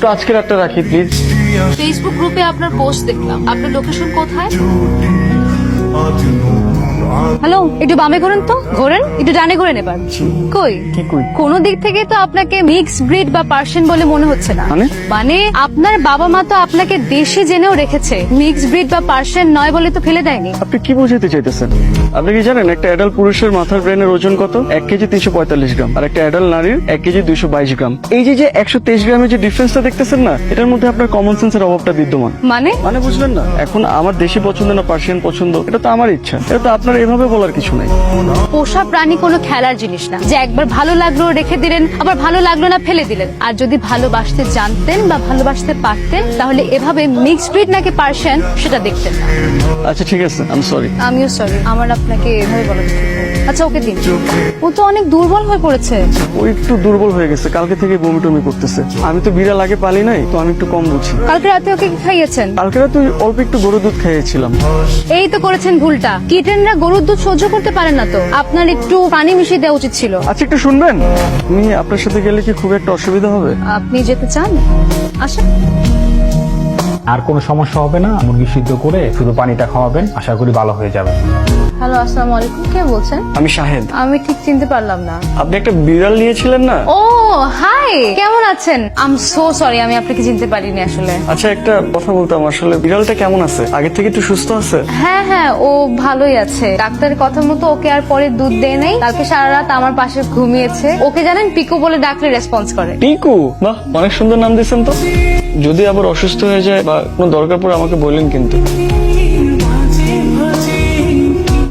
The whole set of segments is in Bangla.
তো আজকে রাতটা রাখি প্লিজ ফেসবুক গ্রুপে আপনার পোস্ট দেখলাম। আপনার লোকেশন কোথায়? হ্যালো একটু বামে ঘোরেন তো। ঘোরেন একটু ডানে ঘোরেন এবার কই? কোন দিক থেকে তো আপনাকে মিক্স ব্রিড বা পার্সিয়ান বলে মনে হচ্ছে না। মানে? মানে আপনার বাবা মা তো আপনাকে দেশে জেনেও রেখেছে। মিক্স ব্রিড বা পার্সিয়ান নয় বলে তো ফেলে দেয়নি। আপনি কি বোঝাতে চাইতেছেন? আপনি কি জানেন একটা অ্যাডাল্ট পুরুষের মাথার ব্রেনের ওজন কত? এক কেজি তিনশো পঁয়তাল্লিশ গ্রাম। আর একটা অ্যাডাল্ট নারীর এক কেজি দুইশো বাইশ গ্রাম। এই যে যে একশো তেইশ গ্রামের যে ডিফারেন্সটা দেখতেছেন না এটার মধ্যে আপনার কমন সেন্সের অভাবটা বিদ্যমান। মানে? মানে বুঝলেন না? এখন আমার দেশি পছন্দ না পার্সিয়ান পছন্দ এটা তো আমার ইচ্ছা। এটা তো আপনার এভাবে বলার কিছু নাই। পোষা প্রাণী কোনো খেলার জিনিস না। যে একবার ভালো লাগল রেখে দিলেন আবার ভালো লাগল না ফেলে দিলেন। আর যদি ভালোবাসতে জানতেন বা ভালোবাসতে পারতেন তাহলে এভাবে মিক্স ব্রিড নাকি পার্সিয়ান সেটা দেখতেন না। আচ্ছা ঠিক আছে আম সরি আমিও সরি আমার আপনাকে এভাবে বলা উচিত। আচ্ছা ওকে দিন। ও তো অনেক দুর্বল হয়ে পড়েছে। ও একটু দুর্বল হয়ে গেছে কালকে থেকে বমি টমি করতেছে। আমি তো বিড়াল আগে পালি নাই তো আমি একটু কম বুঝি কালকে রাতে ওকে কি খাইয়েছেন? কালকে রাতে অল্প একটু গরু দুধ খাইয়েছিলাম। এই তো করেছেন ভুলটা। কিটেনরা গরুর দুধ সহ্য করতে পারেন না তো। আপনার একটু পানি মিশিয়ে দেওয়া উচিত ছিল। আচ্ছা একটু শুনবেন? আমি আপনার সাথে গেলে কি খুব একটা অসুবিধা হবে? আপনি যেতে চান? আচ্ছা আর কোনো সমস্যা হবে না। মুরগি সিদ্ধ করে শুধু পানিটা খাওয়াবেন। আশা করি ভালো হয়ে যাবে। হ্যালো আসসালামু আলাইকুম। কে বলছেন? আমি শাহেদ। আমি ঠিক চিনতে পারলাম না। আপনি একটা বিড়াল নিয়েছিলেন না? ও হাই! কেমন আছেন? আম সো সরি আমি আপনাকে চিনতে পারিনি আসলে। আচ্ছা একটা কথা বলতাম আসলে বিড়ালটা কেমন আছে? আগে থেকে একটু সুস্থ আছে? হ্যাঁ হ্যাঁ ও ভালোই আছে। ডাক্তারের কথা মতো ওকে আর পরে দুধ দেয় নাই। কালকে সারা রাত আমার পাশে ঘুমিয়েছে। ওকে জানেন পিকো বলে ডাকলে রেসপন্স করে। টিকু বাহ অনেক সুন্দর নাম দিয়েছেন তো। যদি আবার অসুস্থ হয়ে যায় বা কোনো দরকার পড়ে আমাকে বললেন কিন্তু।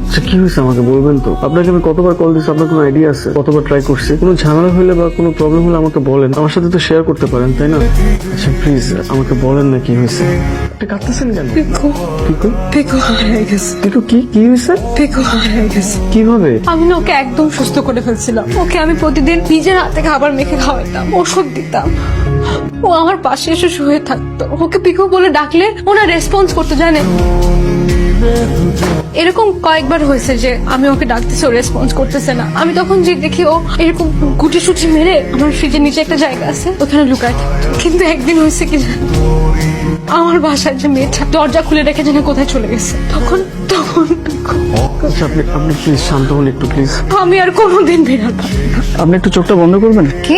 আচ্ছা কি হয়েছে আমাকে বলবেন তো? আপনাকে আমি কতবার কল দিচ্ছি আপনার কোনো আইডিয়া আছে? কতবার ট্রাই করছি? কোনো ঝামেলা হলে বা কোনো প্রবলেম হলে আমাকে বলেন। আমার সাথে তো শেয়ার করতে পারেন তাই না? আচ্ছা প্লিজ আমাকে বলেন না কি হয়েছে। আপনি কাঁদতেছেন কেন? পিকু পিকু গেছে। টিকু কি? কি হয়েছে? পিকু গেছে। কীভাবে? আমি না ওকে একদম সুস্থ করে ফেলছিলাম। ওকে আমি প্রতিদিন নিজের হাতে খাবার মেখে খাওয়াতাম ওষুধ দিতাম। ও আমার পাশে এসে শুয়ে থাকতো। ওকে পিকু বলে ডাকলে ওনা রেসপন্স করতে জানে এরকম কয়েকবার হয়েছে যে আমি ওকে ডাকতেছি ও রেসপন্স করতেছে না। আমি তখন যে দেখি ও এরকম গুটি সুটি মেরে আমার ফ্রিজের নিচে একটা জায়গা আছে ওখানে লুকায় থাকতো। কিন্তু একদিন হয়েছে কি জানো? আমার বাসার যে মেয়েটা দরজা খুলে রেখে যেন কোথায় চলে গেছে। তখন তখন আচ্ছা আপনি আপনি প্লিজ শান্ত হন একটু প্লিজ আমি আর কোনোদিন বেরোবো। আপনি একটু চোখটা বন্ধ করবেন? কি?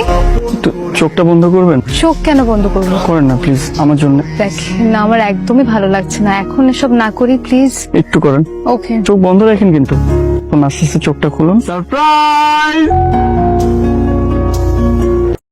একটু চোখটা বন্ধ করবেন? চোখ কেন বন্ধ করব? করেন না প্লিজ আমার জন্য। দেখ না আমার একদমই ভালো লাগছে না। এখন এসব না করি প্লিজ একটু করেন। ওকে চোখ বন্ধ রাখেন কিন্তু। আস্তে আস্তে চোখটা খুলুন। সারপ্রাইজ